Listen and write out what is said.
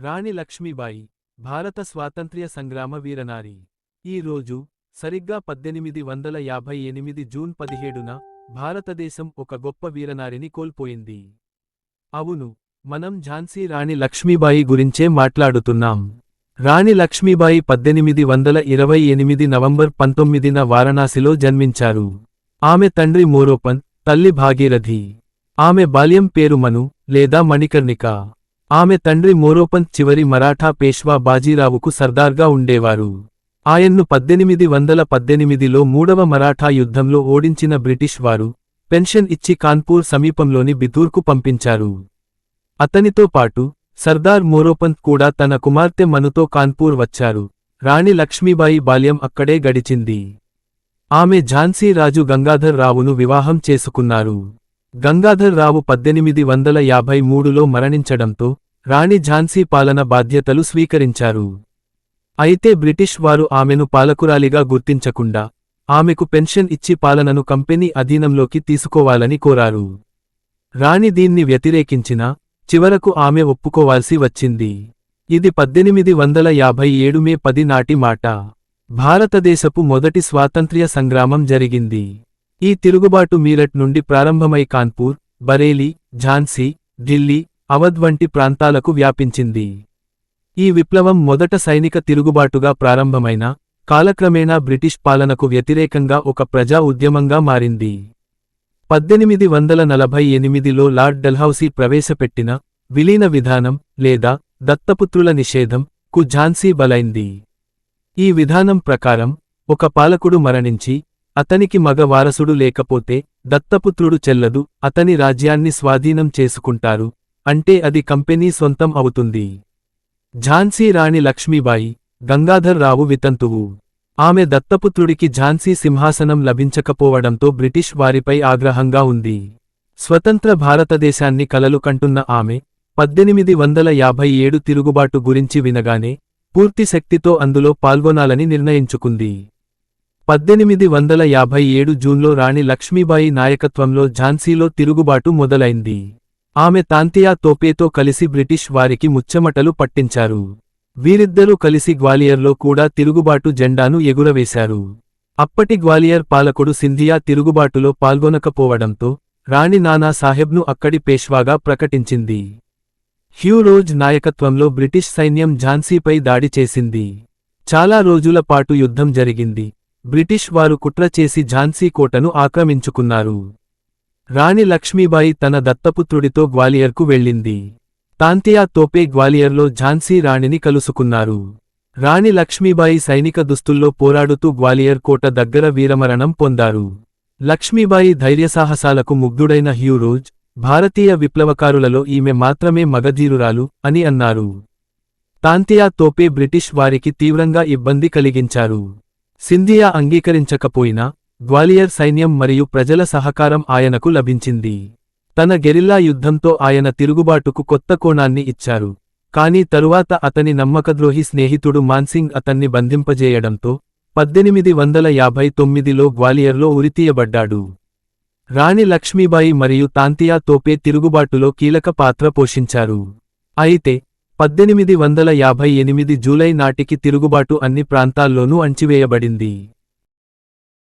రాణి లక్ష్మీబాయి భారత స్వాతంత్ర్య సంగ్రామ వీరనారి. ఈ రోజు సరిగ్గా పద్దెనిమిది వందల యాభై ఎనిమిది జూన్ పదిహేడున భారతదేశం ఒక గొప్ప వీరనారిని కోల్పోయింది. అవును మనం ఝాన్సీ రాణి లక్ష్మీబాయి గురించే మాట్లాడుతున్నాం. రాణి లక్ష్మీబాయి పద్దెనిమిది వందల ఇరవై ఎనిమిది నవంబర్ పంతొమ్మిదిన వారణాసిలో జన్మించారు. ఆమె తండ్రి మోరోపన్ తల్లి భాగీరథి. ఆమె బాల్యం పేరు మను లేదా మణికర్ణిక. ఆమె తండ్రి మోరోపంత్ చివరి మరాఠా పేష్వా బాజీరావుకు సర్దార్గా ఉండేవారు. ఆయన్ను పద్దెనిమిది వందల పద్దెనిమిదిలో మూడవ మరాఠా యుద్ధంలో ఓడించిన బ్రిటిష్ వారు పెన్షన్ ఇచ్చి కాన్పూర్ సమీపంలోని బితూర్కు పంపించారు. అతనితో పాటు సర్దార్ మోరోపంత్ కూడా తన కుమార్తె మనుతో కాన్పూర్ వచ్చారు. రాణి లక్ష్మీబాయి బాల్యం అక్కడే గడిచింది. ఆమె ఝాన్సీ రాజు గంగాధర్ రావును వివాహం చేసుకున్నారు. గంగాధర్ రావు పద్దెనిమిది వందల యాభై మూడులో మరణించడంతో రాణి ఝాన్సీ పాలన బాధ్యతలు స్వీకరించారు. అయితే బ్రిటిష్ వారు ఆమెను పాలకురాలిగా గుర్తించకుండా ఆమెకు పెన్షన్ ఇచ్చి పాలనను కంపెనీ అధీనంలోకి తీసుకోవాలని కోరారు. రాణి దీన్ని వ్యతిరేకించినా చివరకు ఆమె ఒప్పుకోవాల్సి వచ్చింది. ఇది పద్దెనిమిది వందల యాభై ఏడు మే పది నాటి మాట. భారతదేశపు మొదటి స్వాతంత్ర్య సంగ్రామం జరిగింది. ఈ తిరుగుబాటు మీరట్ నుండి ప్రారంభమై కాన్పూర్ బరేలీ ఝాన్సీ ఢిల్లీ అవధ్ వంటి ప్రాంతాలకు వ్యాపించింది. ఈ విప్లవం మొదట సైనిక తిరుగుబాటుగా ప్రారంభమైన కాలక్రమేణా బ్రిటిష్ పాలనకు వ్యతిరేకంగా ఒక ప్రజా ఉద్యమంగా మారింది. పద్దెనిమిది వందల నలభై ఎనిమిదిలో లార్డ్ డల్హౌసీ ప్రవేశపెట్టిన విలీన విధానం లేదా దత్తపుత్రుల నిషేధం కు ఝాన్సీ బలైంది. ఈ విధానం ప్రకారం ఒక పాలకుడు మరణించి అతనికి మగ వారసుడు లేకపోతే దత్తపుత్రుడు చెల్లదు అతని రాజ్యాన్ని స్వాధీనం చేసుకుంటారు. అంటే అది కంపెనీ సొంతం అవుతుంది. ఝాన్సీ రాణి లక్ష్మీబాయి గంగాధర్ రావు వితంతువు. ఆమె దత్తపుత్రుడికి ఝాన్సీ సింహాసనం లభించకపోవడంతో బ్రిటిష్ వారిపై ఆగ్రహంగా ఉంది. స్వతంత్ర భారతదేశాన్ని కలలు కంటున్న ఆమె పద్దెనిమిది వందల యాభై ఏడు తిరుగుబాటు గురించి వినగానే పూర్తి శక్తితో అందులో పాల్గొనాలని నిర్ణయించుకుంది. పద్దెనిమిది వందల యాభై ఏడు జూన్లో రాణి లక్ష్మీబాయి నాయకత్వంలో ఝాన్సీలో తిరుగుబాటు మొదలైంది. ఆమె తాంతియా తోపేతో కలిసి బ్రిటిష్ వారికి ముచ్చమటలు పట్టించారు. వీరిద్దరూ కలిసి గ్వాలియర్లో కూడా తిరుగుబాటు జెండాను ఎగురవేశారు. అప్పటి గ్వాలియర్ పాలకుడు సింధియా తిరుగుబాటులో పాల్గొనకపోవడంతో రాణి నానా సాహెబ్ను అక్కడి పేష్వాగా ప్రకటించింది. హ్యూరోజ్ నాయకత్వంలో బ్రిటిష్ సైన్యం ఝాన్సీపై దాడి చేసింది. చాలా రోజుల పాటు యుద్ధం జరిగింది. బ్రిటిష్ వారు కుట్ర చేసి ఝాన్సీ కోటను ఆక్రమించుకున్నారు. రాణి లక్ష్మీబాయి తన దత్తపుత్రుడితో గ్వాలియర్కు వెళ్ళింది. తాంతియా తోపే గ్వాలియర్లో ఝాన్సీ రాణిని కలుసుకున్నారు. రాణి లక్ష్మీబాయి సైనిక దుస్తుల్లో పోరాడుతూ గ్వాలియర్ కోట దగ్గర వీరమరణం పొందారు. లక్ష్మీబాయి ధైర్యసాహసాలకు ముగ్ధుడైన హ్యూరోజ్ భారతీయ విప్లవకారులలో ఈమె మాత్రమే మగధీరురాలు అని అన్నారు. తాంతియా తోపే బ్రిటిష్ వారికి తీవ్రంగా ఇబ్బంది కలిగించారు. సింధియా అంగీకరించకపోయినా గ్వాలియర్ సైన్యం మరియు ప్రజల సహకారం ఆయనకు లభించింది. తన గెరిల్లా యుద్ధంతో ఆయన తిరుగుబాటుకు కొత్త కోణాన్ని ఇచ్చారు. కానీ తరువాత అతని నమ్మకద్రోహి స్నేహితుడు మాన్సింగ్ అతన్ని బంధింపజేయడంతో పద్దెనిమిది వందల యాభై తొమ్మిదిలో గ్వాలియర్లో ఉరితీయబడ్డాడు. రాణి లక్ష్మీబాయి మరియు తాంతియా తోపే తిరుగుబాటులో కీలక పాత్ర పోషించారు. అయితే పద్దెనిమిది వందల యాభై ఎనిమిది జూలై నాటికి తిరుగుబాటు అన్ని ప్రాంతాల్లోనూ అణచివేయబడింది